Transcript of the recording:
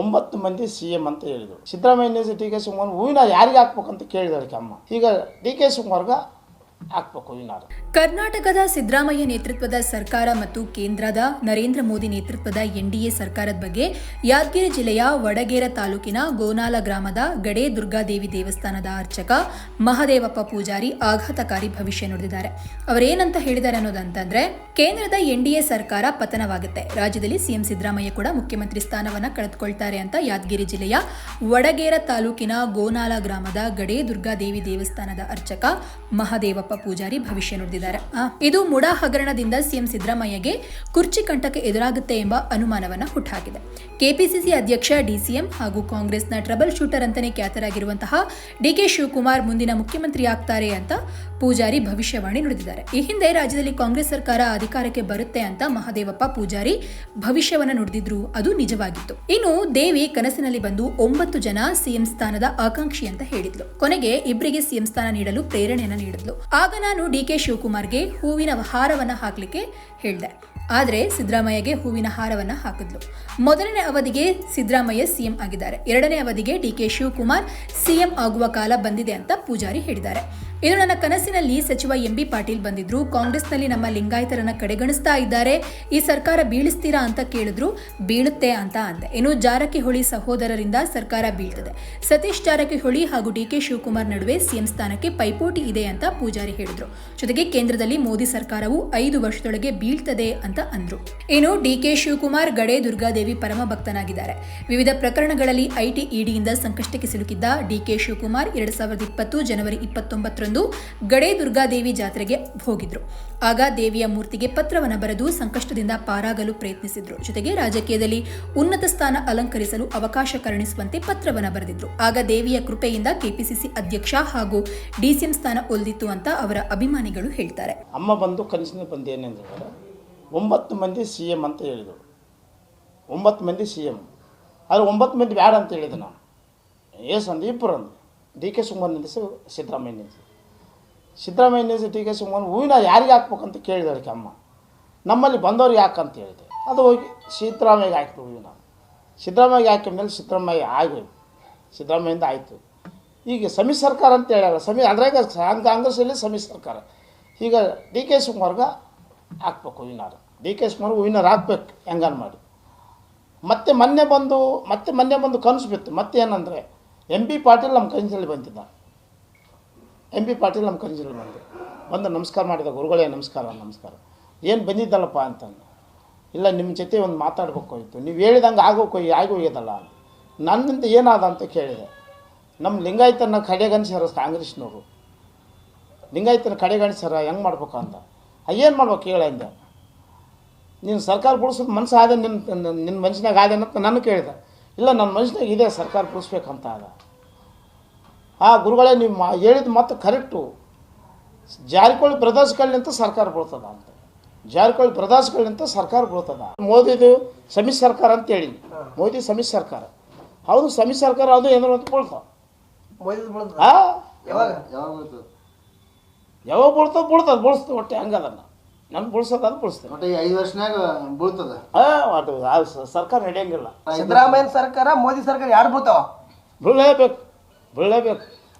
ಒಂಬತ್ತು ಮಂದಿ C M ಅಂತ ಹೇಳಿದರು ಸಿದ್ದರಾಮಯ್ಯ ಡಿ ಕೆ ಶಿವಕುಮಾರ್ ಹೂವಿನ ಯಾರಿಗೆ ಹಾಕ್ಬೇಕಂತ ಕೇಳಿದಾಳೆ ಅಮ್ಮ ಈಗ ಡಿ ಕೆ ಶಿವಕುಮಾರ್ಗ. ಕರ್ನಾಟಕದ ಸಿದ್ದರಾಮಯ್ಯ ನೇತೃತ್ವದ ಸರ್ಕಾರ ಮತ್ತು ಕೇಂದ್ರದ ನರೇಂದ್ರ ಮೋದಿ ನೇತೃತ್ವದ ಎನ್ಡಿಎ ಸರ್ಕಾರದ ಬಗ್ಗೆ ಯಾದಗಿರಿ ಜಿಲ್ಲೆಯ ವಡಗೇರ ತಾಲೂಕಿನ ಗೋನಾಲ ಗ್ರಾಮದ ಗಡೆ ದುರ್ಗಾದೇವಿ ದೇವಸ್ಥಾನದ ಅರ್ಚಕ ಮಹದೇವಪ್ಪ ಪೂಜಾರಿ ಆಘಾತಕಾರಿ ಭವಿಷ್ಯ ನುಡಿದಿದ್ದಾರೆ. ಅವರೇನಂತ ಹೇಳಿದ್ದಾರೆ ಅನ್ನೋದಂತಂದ್ರೆ ಕೇಂದ್ರದ ಎನ್ಡಿಎ ಸರ್ಕಾರ ಪತನವಾಗುತ್ತೆ. ರಾಜ್ಯದಲ್ಲಿ ಸಿಎಂ ಸಿದ್ದರಾಮಯ್ಯ ಕೂಡ ಮುಖ್ಯಮಂತ್ರಿ ಸ್ಥಾನವನ್ನ ಕಳೆದುಕೊಳ್ತಾರೆ ಅಂತ ಯಾದಗಿರಿ ಜಿಲ್ಲೆಯ ವಡಗೇರ ತಾಲೂಕಿನ ಗೋನಾಲ ಗ್ರಾಮದ ಗಡೆ ದುರ್ಗಾದೇವಿ ದೇವಸ್ಥಾನದ ಅರ್ಚಕ ಮಹದೇವಪ್ಪ ಪೂಜಾರಿ ಭವಿಷ್ಯ ನುಡಿದಿದ್ದಾರೆ. ಇದು ಮುಡಾ ಹಗರಣದಿಂದ ಸಿಎಂ ಸಿದ್ದರಾಮಯ್ಯಗೆ ಕುರ್ಚಿ ಕಂಟಕ್ಕೆ ಎದುರಾಗುತ್ತೆ ಎಂಬ ಅನುಮಾನವನ್ನು ಹುಟ್ಟುಹಾಕಿದೆ ಕೆಪಿಸಿಸಿ ಅಧ್ಯಕ್ಷ, ಡಿಸಿಎಂ ಹಾಗೂ ಕಾಂಗ್ರೆಸ್ನ ಟ್ರಬಲ್ ಶೂಟರ್ ಅಂತಾನೆ ಖ್ಯಾತರಾಗಿರುವಂತಹ ಡಿಕೆ ಶಿವಕುಮಾರ್ ಮುಂದಿನ ಮುಖ್ಯಮಂತ್ರಿ ಆಗ್ತಾರೆ ಅಂತ ಪೂಜಾರಿ ಭವಿಷ್ಯವಾಣಿ ನುಡಿದಿದ್ದಾರೆ. ಈ ಹಿಂದೆ ರಾಜ್ಯದಲ್ಲಿ ಕಾಂಗ್ರೆಸ್ ಸರ್ಕಾರ ಅಧಿಕಾರಕ್ಕೆ ಬರುತ್ತೆ ಅಂತ ಮಹದೇವಪ್ಪ ಪೂಜಾರಿ ಭವಿಷ್ಯವನ್ನ ನುಡಿದಿದ್ರು. ಅದು ನಿಜವಾಗಿತ್ತು. ಇನ್ನು ದೇವಿ ಕನಸಿನಲ್ಲಿ ಬಂದು ಒಂಬತ್ತು ಜನ ಸಿಎಂ ಸ್ಥಾನದ ಆಕಾಂಕ್ಷಿ ಅಂತ ಹೇಳಿದ್ಲು. ಕೊನೆಗೆ ಇಬ್ಬರಿಗೆ ಸಿಎಂ ಸ್ಥಾನ ನೀಡಲು ಪ್ರೇರಣೆಯನ್ನು ನೀಡಿದ್ಲು. ಆಗ ನಾನು ಡಿ ಕೆ ಶಿವಕುಮಾರ್ಗೆ ಹೂವಿನ ಹಾರವನ್ನು ಹಾಕಲಿಕ್ಕೆ ಹೇಳಿದೆ. ಆದರೆ ಸಿದ್ದರಾಮಯ್ಯಗೆ ಹೂವಿನ ಹಾರವನ್ನು ಹಾಕಿದ್ಲು. ಮೊದಲನೇ ಅವಧಿಗೆ ಸಿದ್ದರಾಮಯ್ಯ ಸಿಎಂ ಆಗಿದ್ದಾರೆ. ಎರಡನೇ ಅವಧಿಗೆ ಡಿ ಕೆ ಶಿವಕುಮಾರ್ ಸಿಎಂ ಆಗುವ ಕಾಲ ಬಂದಿದೆ ಅಂತ ಪೂಜಾರಿ ಹೇಳಿದ್ದಾರೆ. ಇದು ನನ್ನ ಕನಸಿನಲ್ಲಿ ಸಚಿವ ಎಂ ಬಿ ಪಾಟೀಲ್ ಬಂದಿದ್ರು. ಕಾಂಗ್ರೆಸ್ನಲ್ಲಿ ನಮ್ಮ ಲಿಂಗಾಯತರನ್ನ ಕಡೆಗಣಿಸ್ತಾ ಇದ್ದಾರೆ. ಈ ಸರ್ಕಾರ ಬೀಳಿಸ್ತೀರಾ ಅಂತ ಕೇಳಿದ್ರು. ಬೀಳುತ್ತೆ ಅಂತ ಅಂದೆ. ಇನ್ನು ಜಾರಕಿಹೊಳಿ ಸಹೋದರರಿಂದ ಸರ್ಕಾರ ಬೀಳ್ತದೆ. ಸತೀಶ್ ಜಾರಕಿಹೊಳಿ ಹಾಗೂ ಡಿ ಕೆ ಶಿವಕುಮಾರ್ ನಡುವೆ ಸಿಎಂ ಸ್ಥಾನಕ್ಕೆ ಪೈಪೋಟಿ ಇದೆ ಅಂತ ಪೂಜಾರಿ ಹೇಳಿದ್ರು. ಜೊತೆಗೆ ಕೇಂದ್ರದಲ್ಲಿ ಮೋದಿ ಸರ್ಕಾರವು ಐದು ವರ್ಷದೊಳಗೆ ಬೀಳ್ತದೆ ಅಂತ ಅಂದ್ರು. ಇನ್ನು ಡಿ ಕೆ ಶಿವಕುಮಾರ್ ಗಡೆ ದುರ್ಗಾದೇವಿ ಪರಮ ಭಕ್ತನಾಗಿದ್ದಾರೆ. ವಿವಿಧ ಪ್ರಕರಣಗಳಲ್ಲಿ ಐಟಿ ಇಡಿಯಿಂದ ಸಂಕಷ್ಟಕ್ಕೆ ಸಿಲುಕಿದ್ದ ಡಿ ಕೆ ಶಿವಕುಮಾರ್, ಎರಡ್ ಸಾವಿರದ ಇಪ್ಪತ್ತು ಜನವರಿ ಇಪ್ಪತ್ತೊಂಬತ್ತರಂದು ಗಡೆ ದುರ್ಗಾದೇವಿ ಜಾತ್ರೆಗೆ ಹೋಗಿದ್ರು. ಆಗ ದೇವಿಯ ಮೂರ್ತಿಗೆ ಪತ್ರವನ್ನು ಬರೆದು ಸಂಕಷ್ಟದಿಂದ ಪಾರಾಗಲು ಪ್ರಯತ್ನಿಸಿದ್ರು. ಜೊತೆಗೆ ರಾಜಕೀಯದಲ್ಲಿ ಉನ್ನತ ಸ್ಥಾನ ಅಲಂಕರಿಸಲು ಅವಕಾಶ ಕರುಣಿಸುವಂತೆ ಪತ್ರವನ್ನು ಬರೆದಿದ್ರು. ಆಗ ದೇವಿಯ ಕೃಪೆಯಿಂದ ಕೆಪಿಸಿಸಿ ಅಧ್ಯಕ್ಷ ಹಾಗೂ ಡಿಸಿಎಂ ಸ್ಥಾನ ಒಲ್ದಿತ್ತು ಅಂತ ಅವರ ಅಭಿಮಾನಿಗಳು ಹೇಳ್ತಾರೆ. ಅಮ್ಮ ಬಂದು ಕನಸಿನ ಬಂದು ಏನೆಂದರೆ ಒಂಬತ್ತು ಮಂದಿ ಸಿ ಎಂ ಅಂತ ಹೇಳಿದರು. ಒಂಬತ್ತು ಮಂದಿ ಸಿ ಎಂ. ಆದರೆ ಒಂಬತ್ತು ಮಂದಿ ಬ್ಯಾಡ ಅಂತ ಹೇಳಿದೆ ನಾನು. ಏಸ್ ಅಂದು ಇಬ್ಬರು ಡಿ ಕೆ ಸುಮಾರ್ ನಿಲ್ಲಿಸಿ ಸಿದ್ದರಾಮಯ್ಯ ಸಿದ್ದರಾಮಯ್ಯ ಕೆ ಶಿವಕುಮಾರ್ ಹೂವಿನ ಯಾರಿಗೆ ಹಾಕ್ಬೇಕಂತ ಕೇಳಿದಾಳೆ ಅಮ್ಮ. ನಮ್ಮಲ್ಲಿ ಬಂದವ್ರಿಗೆ ಯಾಕಂತ ಹೇಳಿದೆ. ಅದು ಹೋಗಿ ಸಿದ್ದರಾಮಯ್ಯಗೆ ಹಾಕಿದ್ರು ಹೂವಿನ ಸಿದ್ದರಾಮಯ್ಯಗೆ ಹಾಕಿದ ಮೇಲೆ ಸಿದ್ದರಾಮಯ್ಯ ಆಗೋಯ್ತು ಸಿದ್ದರಾಮಯ್ಯಿಂದ ಆಯಿತು. ಈಗ ಸಮಿ ಸರ್ಕಾರ ಅಂತ ಹೇಳ್ಯಾರ. ಸಮಿ ಅದ್ರಾಗ ಕಾಂಗ್ರೆಸ್ಸಲ್ಲಿ ಸಮಿ ಸರ್ಕಾರ. ಈಗ ಡಿ ಕೆ ಶಿವಕುಮಾರ್ಗೆ ಹಾಕ್ಬೇಕು ಹೂವಿನಾರ ಡಿ ಕೆ ಶಿವಕುಮಾರ್ ಹೂವಿನಾರ ಹಾಕ್ಬೇಕು ಹೆಂಗಾರು ಮಾಡಿ. ಮತ್ತೆ ಮೊನ್ನೆ ಬಂದು ಮತ್ತೆ ಮೊನ್ನೆ ಬಂದು ಕನಸು ಬಿತ್ತು. ಮತ್ತೆ ಏನಂದರೆ ಎಂ ಪಿ ಪಾಟೀಲ್ ನಮ್ಮ ಕನಸಲ್ಲಿ ಬಂದಿದ್ದ. ಎಂ ಪಿ ಪಾಟೀಲ್ ನಮ್ಮ ಕನಸಲ್ಲಿ ಬಂದು. ಬಂದು ನಮಸ್ಕಾರ ಮಾಡಿದ ಗುರುಗಳೇ ನಮಸ್ಕಾರ ನಮಸ್ಕಾರ. ಏನು ಬಂದಿದ್ದಲ್ಲಪ್ಪ ಅಂತಂದು. ಇಲ್ಲ ನಿಮ್ಮ ಜೊತೆ ಒಂದು ಮಾತಾಡ್ಬೇಕಾಗಿತ್ತು ನೀವು ಹೇಳಿದಂಗೆ ಆಗೋಕೆ ಆಗಿ ಹೋಗ್ಯದಲ್ಲ ನನ್ನಿಂದ ಏನಾದ ಅಂತ ಕೇಳಿದೆ. ನಮ್ಮ ಲಿಂಗಾಯತನ ಕಡೆಗಣಿಸ್ಯಾರ ಕಾಂಗ್ರೆಸ್ನವರು. ಲಿಂಗಾಯತನ ಕಡೆಗಣಿಸ್ಯಾರ ಹೆಂಗೆ ಮಾಡ್ಬೇಕು ಅಂತ. ಏನು ಮಾಡ್ಬೇಕು ಕೇಳ ಅಂದ. ನೀನು ಸರ್ಕಾರ ಬಿಡಿಸೋದು ಮನಸ್ಸು ಆದ ನಿನ್ನ ನಿನ್ನ ಮನುಷ್ಯನಾಗ ಆದ ಅಂತ ನಾನು ಕೇಳಿದೆ. ಇಲ್ಲ ನನ್ನ ಮನುಷ್ಯನಾಗ ಇದೆ ಸರ್ಕಾರ ಬಿಡಿಸ್ಬೇಕಂತ ಅದ ಆ ಗುರುಗಳೇ ನಿಮ್ಮ ಹೇಳಿದ ಮತ್ತೆ ಕರೆಕ್ಟು. ಜಾರಿಕೊಳ್ಳಿ ಬ್ರದರ್ಸ್ಗಳಿಂತ ಸರ್ಕಾರ ಬೀಳ್ತದ ಅಂತ. ಜಾರಿಕೊಳ್ಳಿ ಬ್ರದರ್ಸ್ಗಳಿಂತ ಸರ್ಕಾರ ಬೀಳ್ತದ. ಮೋದಿದು ಸಮ್ಮಿಶ್ರ ಸರ್ಕಾರ ಅಂತ ಹೇಳಿ ಮೋದಿ ಸಮ್ಮಿಶ್ರ ಸರ್ಕಾರ. ಹೌದು ಸಮ್ಮಿಶ್ರ ಸರ್ಕಾರ ಅದು ಏನಾರು ಅಂತ ಬೀಳ್ತಾವ ಯಾವಾಗ? ಯಾವಾಗ ಬೀಳ್ತದ? ಬೀಳ್ತದ ಬೀಳಿಸ್ತದೆ ಒಟ್ಟೆ ಹಂಗದನ್ನ ನಾನು ಬುಳ್ಸೋದು ಅದು ಬೀಳಿಸ್ತೇನೆ ಒಟ್ಟು ಐದು ವರ್ಷನಾಗ ಬೀಳ್ತದ? ಸರ್ಕಾರ ನಡೆಯಂಗಿಲ್ಲ. ಸಿದ್ದರಾಮಯ್ಯ ಸರ್ಕಾರ ಮೋದಿ ಸರ್ಕಾರ ಯಾರು ಬೀಳ್ತಾವ? ಬೀಳಲೇಬೇಕು. ಬೀಳಲೇಬೇಕು